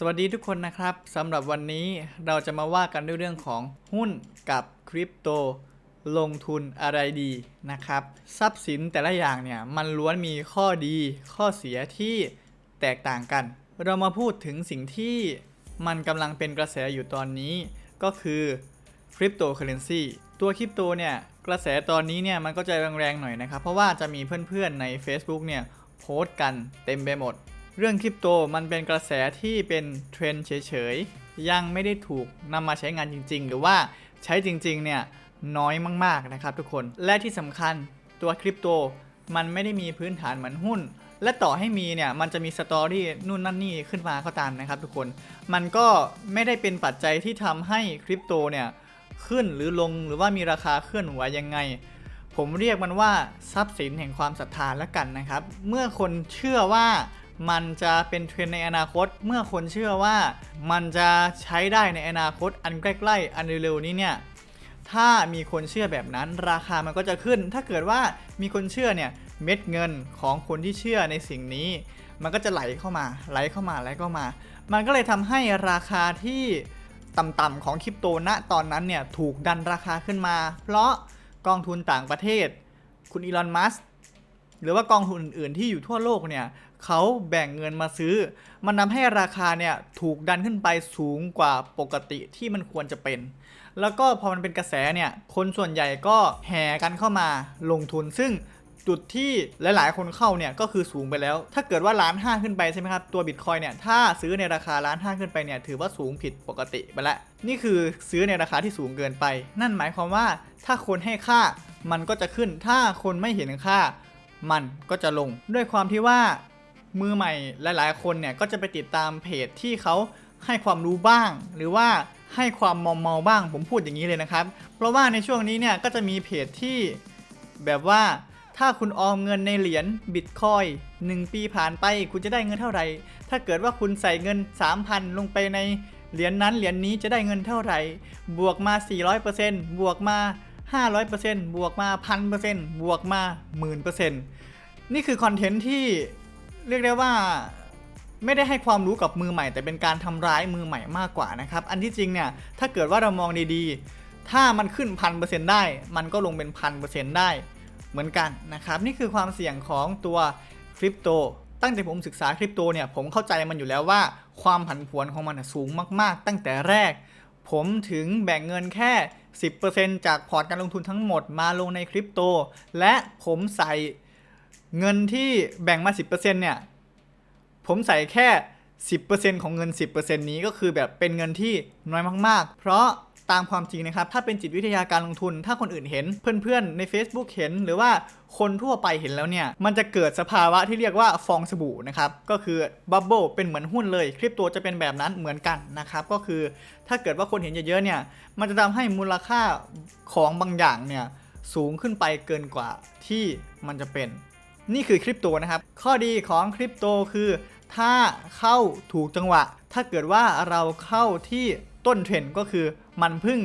สวัสดีทุกคนนะครับสำหรับวันนี้เราจะมาว่ากันด้วยเรื่องของหุ้นกับคริปโตลงทุนอะไรดีนะครับ ทรัพย์สินแต่ละอย่างเนี่ยมันล้วนมีข้อดีข้อเสียที่แตกต่างกัน เรามาพูดถึงสิ่งที่มันกำลังเป็นกระแสอยู่ตอนนี้ก็คือคริปโตเคอเรนซีตัวคริปโตเนี่ยกระแสตอนนี้เนี่ยมันก็จะแรงๆหน่อยนะครับ เพราะว่าจะมีเพื่อนๆใน Facebook เนี่ยโพสต์กันเต็มไปหมด เรื่องคริปโตมันเป็นกระแสที่เป็นเทรนเฉยๆ ยังไม่ได้ถูกนำมาใช้งานจริง ๆ หรือว่าใช้จริงๆเนี่ยน้อยมากๆนะครับทุกคน และที่สำคัญตัวคริปโตมันไม่ได้มีพื้นฐานเหมือนหุ้น และต่อให้มีเนี่ยมันจะมีสตอรี่นู่นนั่นนี่ขึ้นมาก็ตามนะครับทุกคน มันก็ไม่ได้เป็นปัจจัยที่ทำให้คริปโตเนี่ยขึ้นหรือลงหรือว่ามีราคาเคลื่อนไหวยังไง ผมเรียกมันว่าทรัพย์สินแห่งความศรัทธาละกันนะครับ เมื่อคนเชื่อว่า มันจะเป็นเทรนด์ในอนาคต เมื่อคนเชื่อว่ามันจะใช้ได้ในอนาคตอันใกล้ๆ อันเร็วๆนี้เนี่ยถ้ามีคนเชื่อแบบนั้น ราคามันก็จะขึ้น ถ้าเกิดว่ามีคนเชื่อเนี่ยเม็ดเงินของคนที่เชื่อในสิ่งนี้ มันก็จะไหลเข้ามา ไหลเข้ามาไหลเข้ามา มันก็เลยทำให้ราคาที่ต่ำๆของคริปโตณตอนนั้นเนี่ยถูกดันราคาขึ้นมา เพราะกองทุนต่างประเทศ คุณอีลอนมัสหรือว่ากองทุนอื่นๆที่อยู่ทั่วโลกเนี่ยเขาแบ่งเงินมาซื้อ มันทำให้ราคาเนี่ยถูกดันขึ้นไปสูงกว่าปกติที่มันควรจะเป็น แล้วก็พอมันเป็นกระแสเนี่ยคนส่วนใหญ่ก็แห่กันเข้ามาลงทุนซึ่งจุดที่หลาย ๆ คนเข้าเนี่ยก็คือสูงไปแล้ว ถ้าเกิดว่าล้านห้าขึ้นไปใช่ไหมครับ ตัวบิตคอยเนี่ย ถ้าซื้อในราคาล้านห้าขึ้นไปเนี่ย ถือว่าสูงผิดปกติไปแล้ว นี่คือซื้อในราคาที่สูงเกินไป นั่นหมายความว่าถ้าคนให้ค่ามันก็จะขึ้น ถ้าคนไม่เห็นค่า มันก็จะลง ด้วยความที่ว่า มือใหม่หลาย ๆ คนเนี่ยก็จะไปติดตามเพจที่เขาให้ความรู้บ้าง หรือว่าให้ความมอมเมาบ้างผมพูดอย่างนี้เลยนะครับ เพราะว่าในช่วงนี้เนี่ยก็จะมีเพจที่แบบว่าถ้าคุณออมเงินในเหรียญบิตคอย1ปีผ่านไปคุณจะได้เงินเท่าไหร่ ถ้าเกิดว่าคุณใส่เงิน 3,000 ลงไปในเหรียญนนั้นเหรียญนนี้จะได้เงินเท่าไหร่ บวกมา 400%บวกมา 500%บวกมา 1,000%บวกมา 10,000%นี่คือคอนเทนต์ที่ เรียกได้ว่าไม่ได้ให้ความรู้กับมือใหม่ แต่เป็นการทำร้ายมือใหม่มากกว่านะครับ อันที่จริงเนี่ยถ้าเกิดว่าเรามองดีๆ ถ้ามันขึ้นพันเปอร์เซ็นต์ได้ มันก็ลงเป็นพันเปอร์เซ็นต์ได้เหมือนกันนะครับ นี่คือความเสี่ยงของตัวคริปโตตั้งแต่ผมศึกษาคริปโตเนี่ยผมเข้าใจมันอยู่แล้วว่า ความผันผวนของมันสูงมากๆ ตั้งแต่แรก ผมถึงแบ่งเงินแค่ 10%จากพอร์ตการลงทุนทั้งหมดมาลงในคริปโตและผมใส่ เงินที่แบ่งมา 10%เนี่ย ผมใส่แค่ 10%ของเงิน 10%นี้ก็คือแบบเป็นเงินที่น้อยมาก ๆ เพราะตามความจริงนะครับ ถ้าเป็นจิตวิทยาการลงทุน ถ้าคนอื่นเห็น เพื่อนๆ ใน Facebook เห็น หรือว่าคนทั่วไปเห็นแล้วเนี่ย มันจะเกิดสภาวะที่เรียกว่าฟองสบู่นะครับ ก็คือบับเบิลเป็นเหมือนหุ้นเลย คริปโตจะเป็นแบบนั้นเหมือนกันนะครับ ก็คือถ้าเกิดว่าคนเห็นเยอะๆ เนี่ย มันจะทำให้มูลค่าของบางอย่างเนี่ยสูงขึ้นไปเกินกว่าที่มันจะเป็น นี่คือคริปโตนะครับ ข้อดีของคริปโตคือ ถ้าเข้าถูกจังหวะ ถ้าเกิดว่าเราเข้าที่ต้นเทรนด์ก็คือมันพึ่ง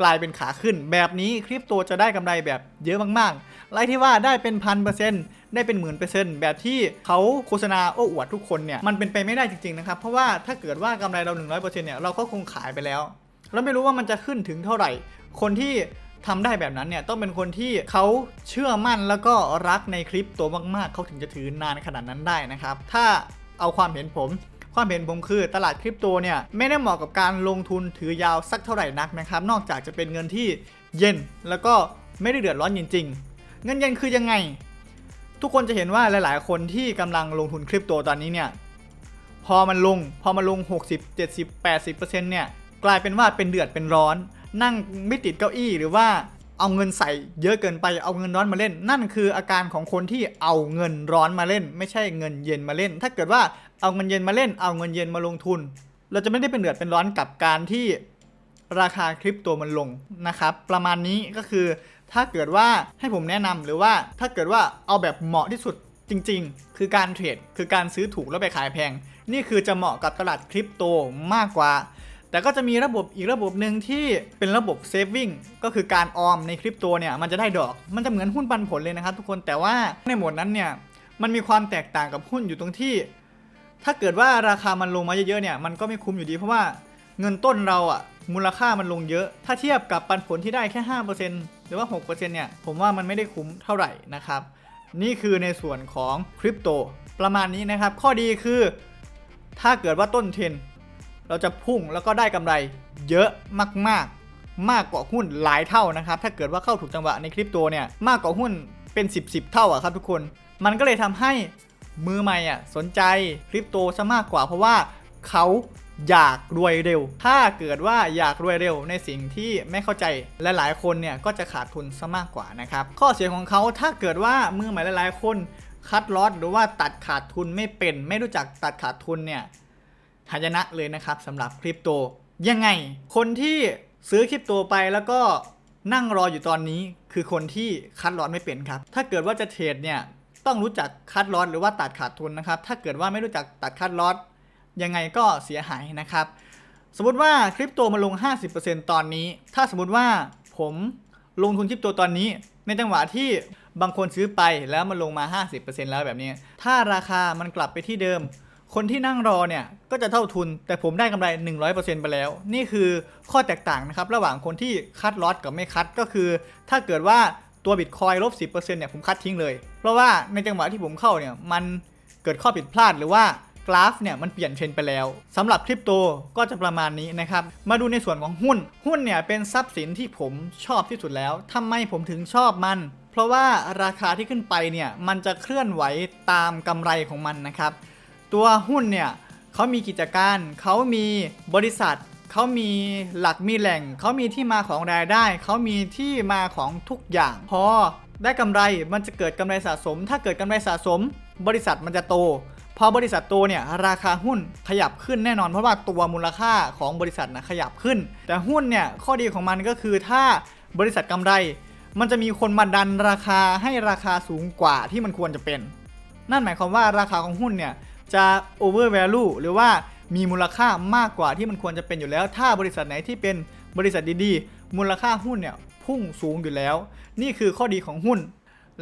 กลายเป็นขาขึ้น แบบนี้คริปโตจะได้กำไรแบบเยอะมากๆไล่ที่ว่าได้เป็นพันเปอร์เซ็นต์ได้เป็นหมื่นเปอร์เซ็นต์แบบที่เขาโฆษณาโอ้อวดทุกคนเนี่ยมันเป็นไปไม่ได้จริงๆนะครับ เพราะว่าถ้าเกิดว่ากำไรเรา 100%เนี่ยเราก็คงขายไปแล้ว เราไม่รู้ว่ามันจะขึ้นถึงเท่าไหร่ คนที่ ทำได้แบบนั้นเนี่ยต้องเป็นคนที่เขาเชื่อมั่นแล้วก็รักในคริปโตมากๆ เขาถึงจะถือนานขนาดนั้นได้นะครับ ถ้าเอาความเห็นผมความเห็นผมคือตลาดคริปโตเนี่ยไม่ได้เหมาะกับการลงทุนถือยาวสักเท่าไหร่นักนะครับ นอกจากจะเป็นเงินที่เย็นแล้วก็ไม่ได้เดือดร้อนจริงๆ เงินเย็นคือยังไง ทุกคนจะเห็นว่าหลาย ๆ คนที่กำลังลงทุนคริปโตตอนนี้เนี่ยพอมันลงพอมันลง 60 70 80%เนี่ยกลายเป็นว่าเป็นเดือดเป็นร้อน นั่งไม่ติดเก้าอี้หรือว่าเอาเงินใส่เยอะเกินไปเอาเงินร้อนมาเล่น นั่นคืออาการของคนที่เอาเงินร้อนมาเล่น ไม่ใช่เงินเย็นมาเล่น ถ้าเกิดว่าเอาเงินเย็นมาเล่น เอาเงินเย็นมาลงทุน เราจะไม่ได้เป็นเดือดเป็นร้อนกับการที่ราคาคริปโตมันลงนะครับ ประมาณนี้ก็คือถ้าเกิดว่าให้ผมแนะนำหรือว่าถ้าเกิดว่าเอาแบบเหมาะที่สุดจริง ๆ คือการเทรดคือการซื้อถูกแล้วไปขายแพง นี่คือจะเหมาะกับตลาดคริปโตมากกว่า แต่ก็จะมีระบบอีกระบบหนึ่งที่เป็นระบบเซฟวิ่งก็คือการออมในคริปโตเนี่ยมันจะได้ดอก มันจะเหมือนหุ้นปันผลเลยนะครับทุกคนแต่ว่าในหมวดนั้นเนี่ยมันมีความแตกต่างกับหุ้นอยู่ตรงที่ ถ้าเกิดว่าราคามันลงมาเยอะๆเนี่ยมันก็ไม่คุ้มอยู่ดีเพราะว่าเงินต้นเราอะมูลค่ามันลงเยอะ ถ้าเทียบกับปันผลที่ได้แค่ 5%หรือว่า 6%เนี่ยผมว่ามันไม่ได้คุ้มเท่าไหร่นะครับ นี่คือในส่วนของคริปโตประมาณนี้นะครับ ข้อดีคือถ้าเกิดว่าต้นเทรน เราจะพุ่งแล้วก็ได้กำไรเยอะมากๆ มากกว่าหุ้นหลายเท่านะครับ ถ้าเกิดว่าเข้าถูกจังหวะในคริปโตเนี่ยมากกว่าหุ้นเป็น 10บสเท่าอะครับทุกคน มันก็เลยทำให้มือใหม่อะสนใจคริปโตซะมากกว่า เพราะว่าเขาอยากรวยเร็ว ถ้าเกิดว่าอยากรวยเร็วในสิ่งที่ไม่เข้าใจและหลายๆ คนเนี่ยก็จะขาดทุนซะมากกว่านะครับ ข้อเสียของเขาถ้าเกิดว่ามือใหม่หลายๆ คนคัดลอตหรือว่าตัดขาดทุนไม่เป็น ไม่รู้จักตัดขาดทุนเนี่ย หายนะเลยนะครับสำหรับคริปโต ยังไง คนที่ซื้อคริปโตไปแล้วก็นั่งรออยู่ตอนนี้คือคนที่คัดลอตไม่เป็นครับ ถ้าเกิดว่าจะเทรดเนี่ยต้องรู้จักคัดลอตหรือว่าตัดขาดทุนนะครับ ถ้าเกิดว่าไม่รู้จักตัดคัดลอตยังไงก็เสียหายนะครับ สมมติว่าคริปโตมาลง 50%ตอนนี้ ถ้าสมมติว่าผมลงทุนคริปโตตอนนี้ ในจังหวะที่บางคนซื้อไปแล้วมันลงมา 50%แล้วแบบนี้ ถ้าราคามันกลับไปที่เดิม คนที่นั่งรอเนี่ยก็จะเท่าทุน แต่ผมได้กำไร 100%ไปแล้ว นี่คือข้อแตกต่างนะครับ ระหว่างคนที่คัดลอตกับไม่คัดก็คือ ถ้าเกิดว่าตัวบิตคอยลบ 10%เนี่ยผมคัดทิ้งเลย เพราะว่าในจังหวะที่ผมเข้าเนี่ยมันเกิดข้อผิดพลาดหรือว่ากราฟเนี่ยมันเปลี่ยนเทรนไปแล้วสำหรับคริปโตก็จะประมาณนี้นะครับ มาดูในส่วนของหุ้น หุ้นเนี่ยเป็นทรัพย์สินที่ผมชอบที่สุดแล้วทำไมผมถึงชอบมัน เพราะว่าราคาที่ขึ้นไปเนี่ยมันจะเคลื่อนไหวตามกำไรของมันนะครับ ตัวหุ้นเนี่ยเขามีกิจการ เขามีบริษัท เขามีหลักมีแหล่ง เขามีที่มาของรายได้ เขามีที่มาของทุกอย่าง พอได้กำไรมันจะเกิดกำไรสะสม ถ้าเกิดกำไรสะสม บริษัทมันจะโต พอบริษัทโตเนี่ยราคาหุ้นขยับขึ้นแน่นอนเพราะว่าตัวมูลค่าของบริษัทนะขยับขึ้น แต่หุ้นเนี่ยข้อดีของมันก็คือถ้าบริษัทกำไร มันจะมีคนมาดันราคาให้ราคาสูงกว่าที่มันควรจะเป็น นั่นหมายความว่าราคาของหุ้นเนี่ย จะ over value หรือว่ามีมูลค่ามากกว่าที่มันควรจะเป็นอยู่แล้ว ถ้าบริษัทไหนที่เป็นบริษัทดีๆ มูลค่าหุ้นเนี่ยพุ่งสูงอยู่แล้ว นี่คือข้อดีของหุ้น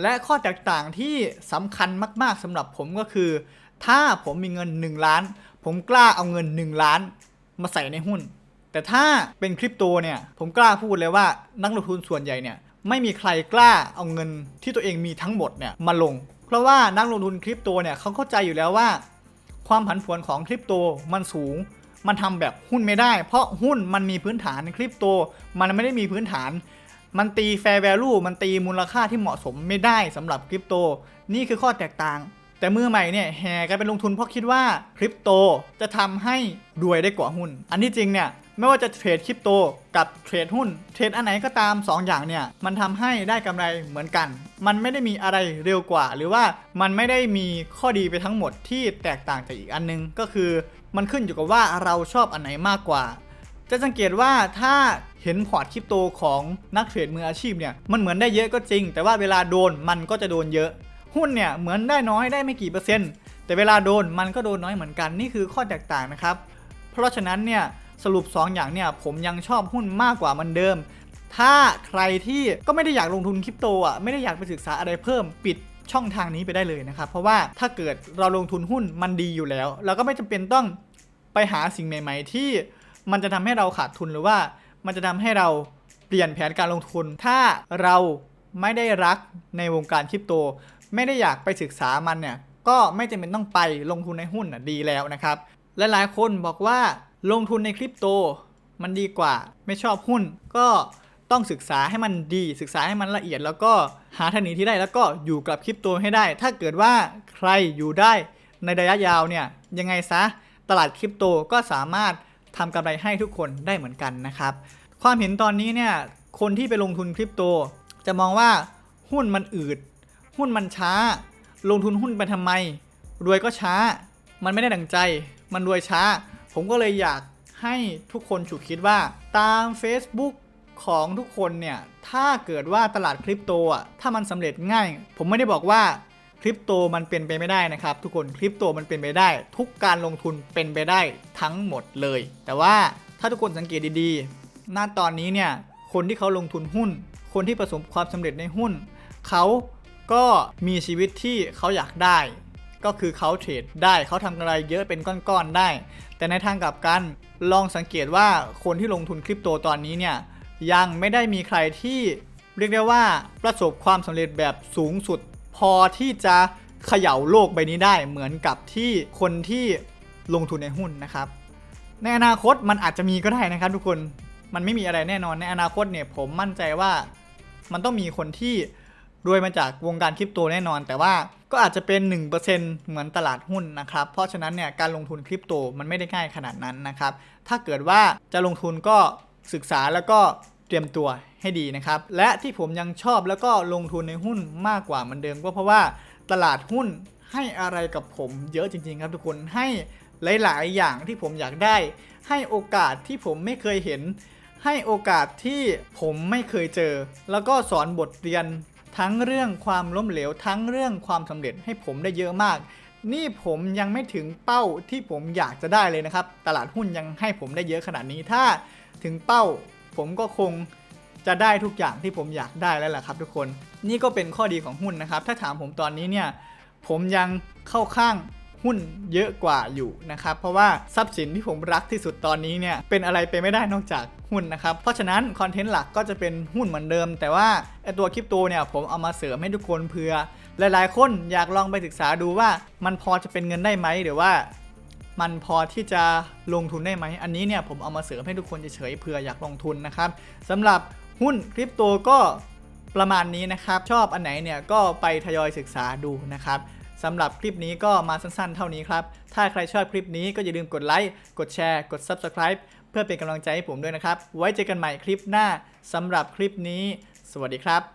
และข้อแตกต่างที่สำคัญมาก ๆสำหรับผมก็คือ ถ้าผมมีเงิน 1 ล้าน ผมกล้าเอาเงิน 1 ล้าน มาใส่ในหุ้น แต่ถ้าเป็นคริปโตเนี่ยผมกล้าพูดเลยว่านักลงทุนส่วนใหญ่เนี่ยไม่มีใครกล้าเอาเงินที่ตัวเองมีทั้งหมดเนี่ยมาลง เพราะว่านักลงทุนคริปโตเนี่ยเขาเข้าใจอยู่แล้วว่า ความผันผวนของคริปโตมันสูง มันทำแบบหุ้นไม่ได้ เพราะหุ้นมันมีพื้นฐานคริปโต มันไม่ได้มีพื้นฐาน มันตีแฟร์แวลูมันตีมูลค่าที่เหมาะสมไม่ได้สำหรับคริปโต นี่คือข้อแตกต่าง แต่เมื่อใหม่เนี่ยแห่กันไปลงทุนเพราะคิดว่าคริปโตจะทำให้รวยได้กว่าหุ้น อันที่จริงเนี่ย ไม่ว่าจะเทรดคริปโตกับเทรดหุ้น เทรดอันไหนก็ตาม 2 อย่างเนี่ย มันทำให้ได้กำไรเหมือนกัน มันไม่ได้มีอะไรเร็วกว่า หรือว่ามันไม่ได้มีข้อดีไปทั้งหมดที่แตกต่างจากอีกอันนึง ก็คือมันขึ้นอยู่กับว่าเราชอบอันไหนมากกว่า จะสังเกตว่าถ้าเห็นพอร์ตคริปโตของนักเทรดมืออาชีพเนี่ยมันเหมือนได้เยอะก็จริง แต่ว่าเวลาโดนมันก็จะโดนเยอะ หุ้นเนี่ยเหมือนได้น้อยได้ไม่กี่เปอร์เซ็นต์แต่เวลาโดนมันก็โดนน้อยเหมือนกันนี่คือข้อแตกต่างนะครับ เพราะฉะนั้นเนี่ย สรุป 2 อย่างเนี่ยผมยังชอบหุ้นมากกว่ามันเดิม ถ้าใครที่ก็ไม่ได้อยากลงทุนคริปโตอะไม่ได้อยากไปศึกษาอะไรเพิ่มปิดช่องทางนี้ไปได้เลยนะครับ เพราะว่าถ้าเกิดเราลงทุนหุ้นมันดีอยู่แล้ว เราก็ไม่จำเป็นต้องไปหาสิ่งใหม่ ๆ ที่มันจะทำให้เราขาดทุนหรือว่า มันจะทำให้เราเปลี่ยนแผนการลงทุน ถ้าเราไม่ได้รักในวงการคริปโต ไม่ได้อยากไปศึกษามันเนี่ยก็ไม่จำเป็นต้องไปลงทุนในหุ้นน่ะดีแล้วนะครับ และหลายคนบอกว่า ลงทุนในคริปโตมันดีกว่า ไม่ชอบหุ้น ก็ต้องศึกษาให้มันดี ศึกษาให้มันละเอียด แล้วก็หาทางหนีที่ได้แล้วก็อยู่กับคริปโตให้ได้ ถ้าเกิดว่าใครอยู่ได้ในระยะยาวเนี่ยยังไงซะตลาดคริปโตก็สามารถทำกำไรให้ทุกคนได้เหมือนกันนะครับ ความเห็นตอนนี้เนี่ยคนที่ไปลงทุนคริปโต จะมองว่าหุ้นมันอืด หุ้นมันช้า ลงทุนหุ้นไปทำไม รวยก็ช้า มันไม่ได้ดังใจ มันรวยช้า ผมก็เลยอยากให้ทุกคนฉุกคิดว่าตาม Facebook ของทุกคนเนี่ยถ้าเกิดว่าตลาดคริปโตอะถ้ามันสำเร็จง่าย ผมไม่ได้บอกว่าคริปโตมันเป็นไปไม่ได้นะครับ ทุกคนคริปโตมันเป็นไปได้ ทุกการลงทุนเป็นไปได้ทั้งหมดเลย แต่ว่าถ้าทุกคนสังเกตดีๆณตอนนี้เนี่ยคนที่เขาลงทุนหุ้น คนที่ประสบความสำเร็จในหุ้น เขาก็มีชีวิตที่เขาอยากได้ ก็คือเขาเทรดได้เขาทำกำไรเยอะเป็นก้อนๆได้ แต่ในทางกลับกันลองสังเกตว่าคนที่ลงทุนคริปโตตอนนี้เนี่ยยังไม่ได้มีใครที่เรียกได้ว่าประสบความสำเร็จแบบสูงสุด พอที่จะเขย่าโลกใบนี้ได้เหมือนกับที่คนที่ลงทุนในหุ้นนะครับ ในอนาคตมันอาจจะมีก็ได้นะครับ ทุกคนมันไม่มีอะไรแน่นอนในอนาคตเนี่ยผมมั่นใจว่ามันต้องมีคนที่ รวยมาจากวงการคริปโตแน่นอน แต่ว่าก็อาจจะเป็น 1%เหมือนตลาดหุ้นนะครับ เพราะฉะนั้นเนี่ยการลงทุนคริปโตมันไม่ได้ง่ายขนาดนั้นนะครับ ถ้าเกิดว่าจะลงทุนก็ศึกษาแล้วก็เตรียมตัวให้ดีนะครับ และที่ผมยังชอบแล้วก็ลงทุนในหุ้นมากกว่าเหมือนเดิมก็เพราะว่าตลาดหุ้นให้อะไรกับผมเยอะจริง ๆ ครับทุกคนให้หลาย ๆ อย่างที่ผมอยากได้ ให้โอกาสที่ผมไม่เคยเห็น ให้โอกาสที่ผมไม่เคยเจอ แล้วก็สอนบทเรียน ทั้งเรื่องความล้มเหลว ทั้งเรื่องความสำเร็จให้ผมได้เยอะมาก นี่ผมยังไม่ถึงเป้าที่ผมอยากจะได้เลยนะครับ ตลาดหุ้นยังให้ผมได้เยอะขนาดนี้ถ้าถึงเป้าผมก็คงจะได้ทุกอย่างที่ผมอยากได้แล้วล่ะครับทุกคน นี่ก็เป็นข้อดีของหุ้นนะครับ ถ้าถามผมตอนนี้เนี่ย ผมยังเข้าข้าง หุ้นเยอะกว่าอยู่นะครับเพราะว่าทรัพย์สินที่ผมรักที่สุดตอนนี้เนี่ยเป็นอะไรไปไม่ได้นอกจากหุ้นนะครับ เพราะฉะนั้นคอนเทนต์หลักก็จะเป็นหุ้นเหมือนเดิม แต่ว่าไอตัวคริปโตเนี่ยผมเอามาเสริมให้ทุกคนเผื่อ หลายๆ คนอยากลองไปศึกษาดูว่ามันพอจะเป็นเงินได้ไหมหรือว่ามันพอที่จะลงทุนได้ไหม อันนี้เนี่ยผมเอามาเสริมให้ทุกคนเฉยๆเผื่ออยากลงทุนนะครับสำหรับหุ้นคริปโตก็ประมาณนี้นะครับ ชอบอันไหนเนี่ยก็ไปทยอยศึกษาดูนะครับ สำหรับคลิปนี้ก็มาสั้นๆ เท่านี้ครับ ถ้าใครชอบคลิปนี้ก็อย่าลืมกดไลค์ กดแชร์ กด Subscribe เพื่อเป็นกำลังใจให้ผมด้วยนะครับ ไว้เจอกันใหม่คลิปหน้าสำหรับคลิปนี้ สวัสดีครับ